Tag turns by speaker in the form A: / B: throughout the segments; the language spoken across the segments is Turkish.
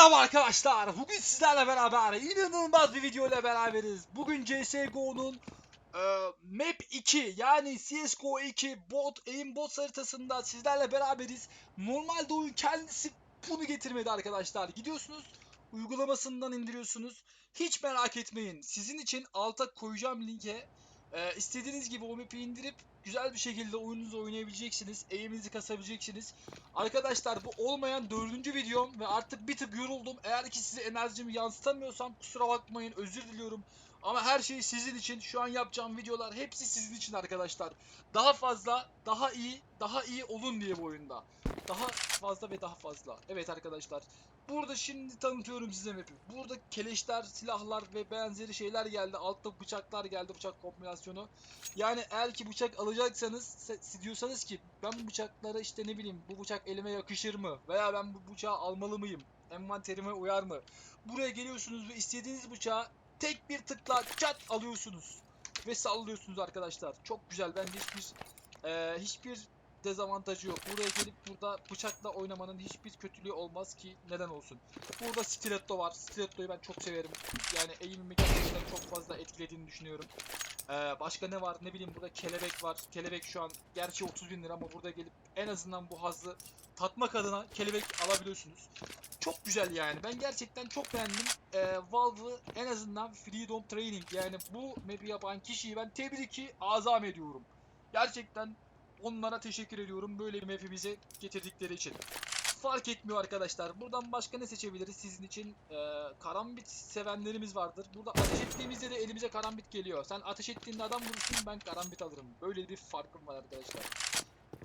A: Merhaba arkadaşlar. Bugün sizlerle beraber inanılmaz bir video ile beraberiz. Bugün CSGO'nun e, Map 2 yani CSGO 2 bot aim bot haritasında sizlerle beraberiz. Normalde oyun kendisi bunu getirmedi arkadaşlar. Gidiyorsunuz uygulamasından indiriyorsunuz. Hiç merak etmeyin. Sizin için alta koyacağım linke e, istediğiniz gibi o indirip güzel bir şekilde oyununuzu oynayabileceksiniz. Aim'inizi kasabileceksiniz. Arkadaşlar bu olmayan dördüncü videom ve artık bir tık yoruldum. Eğer ki size enerjimi yansıtamıyorsam kusura bakmayın özür diliyorum. Ama her şey sizin için. Şu an yapacağım videolar hepsi sizin için arkadaşlar. Daha fazla, daha iyi, daha iyi olun diye bu oyunda. Daha fazla ve daha fazla. Evet arkadaşlar. Burada şimdi tanıtıyorum size map'i. Burada keleşler, silahlar ve benzeri şeyler geldi. Altta bıçaklar geldi, bıçak kombinasyonu. Yani eğer ki bıçak alacaksanız diyorsanız ki ben bu bıçaklara işte ne bileyim bu bıçak elime yakışır mı? Veya ben bu bıçağı almalı mıyım? Envanterime uyar mı? Buraya geliyorsunuz ve istediğiniz bıçağı tek bir tıkla çat alıyorsunuz. Ve sallıyorsunuz arkadaşlar. Çok güzel. Bence hiçbir eee, hiçbir dezavantajı yok. Buraya gelip burada bıçakla oynamanın hiçbir kötülüğü olmaz ki neden olsun. Burada stiletto var. Stiletto'yu ben çok severim. Yani eğimimi gerçekten çok fazla etkilediğini düşünüyorum. Ee, başka ne var? Ne bileyim burada kelebek var. Kelebek şu an gerçi 30 bin lira ama burada gelip en azından bu hazzı tatmak adına kelebek alabiliyorsunuz. Çok güzel yani. Ben gerçekten çok beğendim. Ee, Valve'ı en azından Freedom Training yani bu map'i yapan kişiyi ben tebriki azam ediyorum. Gerçekten onlara teşekkür ediyorum böyle bir map'i bize getirdikleri için. Fark etmiyor arkadaşlar. Buradan başka ne seçebiliriz sizin için? Ee, karambit sevenlerimiz vardır. Burada ateş ettiğimizde de elimize karambit geliyor. Sen ateş ettiğinde adam vurursun ben karambit alırım. Böyle bir farkım var arkadaşlar.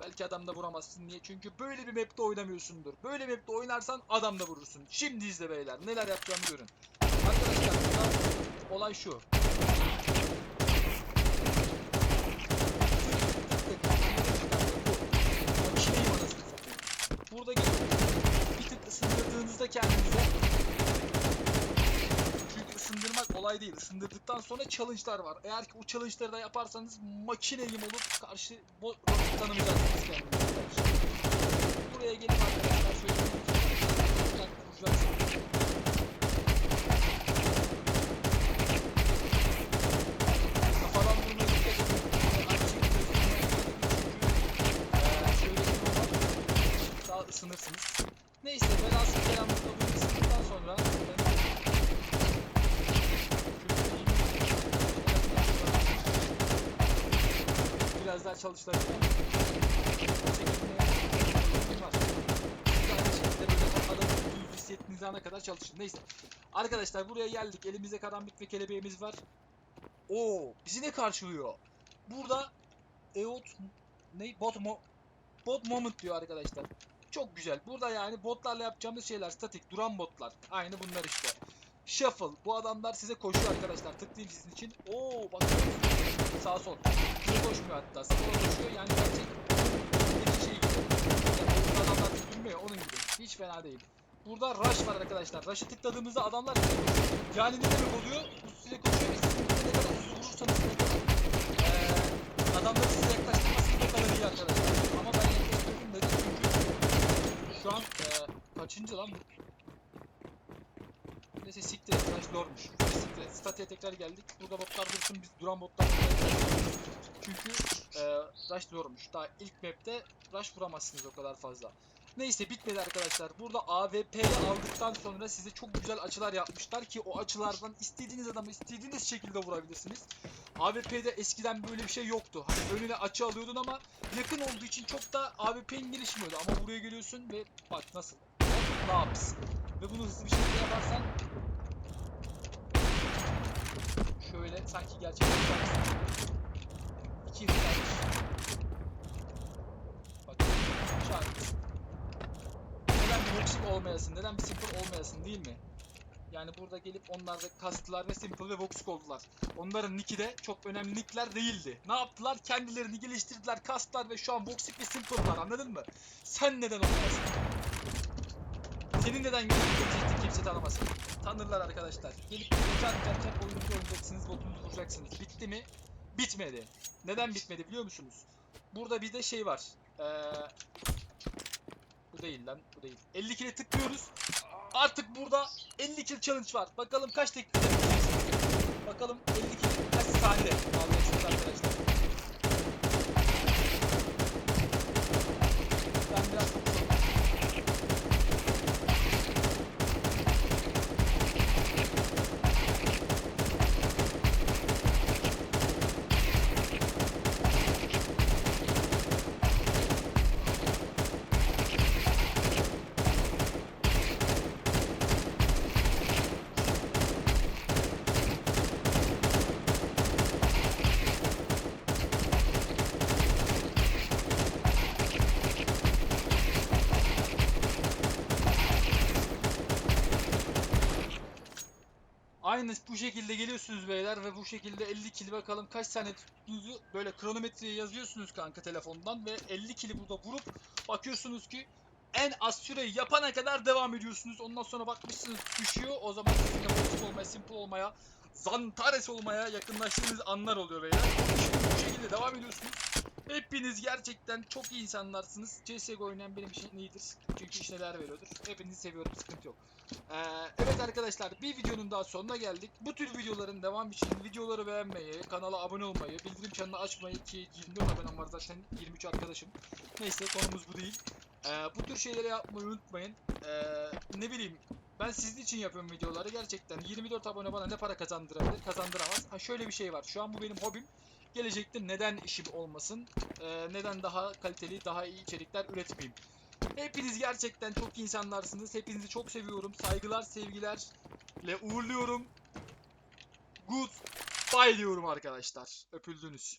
A: Belki adam da vuramazsın niye? Çünkü böyle bir map'te oynamıyorsundur. Böyle map'te oynarsan adam da vurursun. Şimdi izle beyler. Neler yapacağımı görün. Arkadaşlar burada olay şu. Burada bir tık ısındırdığınızda kendinize değil. Isındırdıktan sonra challenge'lar var. Eğer ki o challenge'ları da yaparsanız makineyim olup karşı bo rakip tanımayacaksınız kendinize. Buraya gelip arkadaşlar şöyle bir ufak vuracaksınız. Kafadan vurmaya dikkat edin. Aynı şekilde Eee, şöyle bir durum var. Daha ısınırsınız. Neyse velhasıl kelam burada bunu ısındıktan sonra çalıştırabilirim. Adamı hissettiğiniz ana kadar çalışın. Neyse. Arkadaşlar buraya geldik. Elimizde karambit ve kelebeğimiz var. Oo, bizi ne karşılıyor? Burada EOT ne bot mo bot moment diyor arkadaşlar. Çok güzel. Burada yani botlarla yapacağımız şeyler statik duran botlar. Aynı bunlar işte. Shuffle. Bu adamlar size koşuyor arkadaşlar. Tıklayayım sizin için. Oo bak. Sağ sol. Koşmuyor hatta. Sola koşuyor. Yani gerçek bir şey gibi. Yani adamlar bilmiyor onun gibi. Hiç fena değil. Burada rush var arkadaşlar. Rush'ı tıkladığımızda adamlar. Yani ne demek oluyor? Bu size koşuyor ve siz ne kadar hızlı vurursanız ne kadar eee adamları size yaklaştırması o kadar iyi arkadaşlar. Ama ben yaklaştırdım dedim çünkü şu an eee kaçıncı lan bu? Neyse siktir et. Rush lormuş. Siktir et. Statiğe tekrar geldik. Burada botlar dursun. Biz duran botlar çünkü e, rush zormuş. Daha ilk map'te rush vuramazsınız o kadar fazla. Neyse bitmedi arkadaşlar. Burada AWP'yi aldıktan sonra size çok güzel açılar yapmışlar ki o açılardan istediğiniz adamı istediğiniz şekilde vurabilirsiniz. AWP'de eskiden böyle bir şey yoktu. Hani önüne açı alıyordun ama yakın olduğu için çok da AWP'nin gelişmiyordu. Ama buraya geliyorsun ve bak nasıl. Ne yapsın? Ve bunu hızlı bir şekilde yaparsan şöyle sanki gerçekten neden bir olmayasın? Neden bir Simple olmayasın değil mi? Yani burada gelip onlar da kastılar ve Simple ve Voxic oldular. Onların niki de çok önemli nickler değildi. Ne yaptılar? Kendilerini geliştirdiler, kastılar ve şu an Voxic ve Simple'lar anladın mı? Sen neden olmayasın? Senin neden gözünü kimse tanımasın? Tanırlar arkadaşlar. Gelip uçak derken oyunu göreceksiniz, botunuzu vuracaksınız. Bitti mi? Bitmedi. Neden bitmedi biliyor musunuz? Burada bir de şey var. Ee, Bu değil lan. Bu değil. 50 kile tıklıyoruz. Artık burada 50 kill challenge var. Bakalım kaç dakika? Bakalım 50 kill kaç saniye alacaksınız arkadaşlar. Ben biraz Aynı bu şekilde geliyorsunuz beyler ve bu şekilde 50 kill bakalım kaç saniye tuttuğunuzu böyle kronometreye yazıyorsunuz kanka telefondan ve 50 kill'i burada vurup bakıyorsunuz ki en az süreyi yapana kadar devam ediyorsunuz. Ondan sonra bakmışsınız düşüyor. O zaman sizin olmaya, simple olmaya, zantares olmaya yakınlaştığınız anlar oluyor beyler. Bu şekilde devam ediyorsunuz. Hepiniz gerçekten çok iyi insanlarsınız. CSGO oynayan benim için iyidir. Çünkü iş neler veriyordur. Hepinizi seviyorum, sıkıntı yok. Ee, evet arkadaşlar bir videonun daha sonuna geldik. Bu tür videoların devam için videoları beğenmeyi, kanala abone olmayı, bildirim çanını açmayı ki 24 abonem var zaten 23 arkadaşım. Neyse konumuz bu değil. Ee, bu tür şeyleri yapmayı unutmayın. Ee, ne bileyim ben sizin için yapıyorum videoları. Gerçekten 24 abone bana ne para kazandırabilir? Kazandıramaz. Ha şöyle bir şey var. Şu an bu benim hobim. Gelecekte neden işim olmasın? Ee, neden daha kaliteli, daha iyi içerikler üretmeyeyim? Hepiniz gerçekten çok insanlarsınız. Hepinizi çok seviyorum. Saygılar, sevgilerle uğurluyorum. Good bye diyorum arkadaşlar. Öpüldünüz.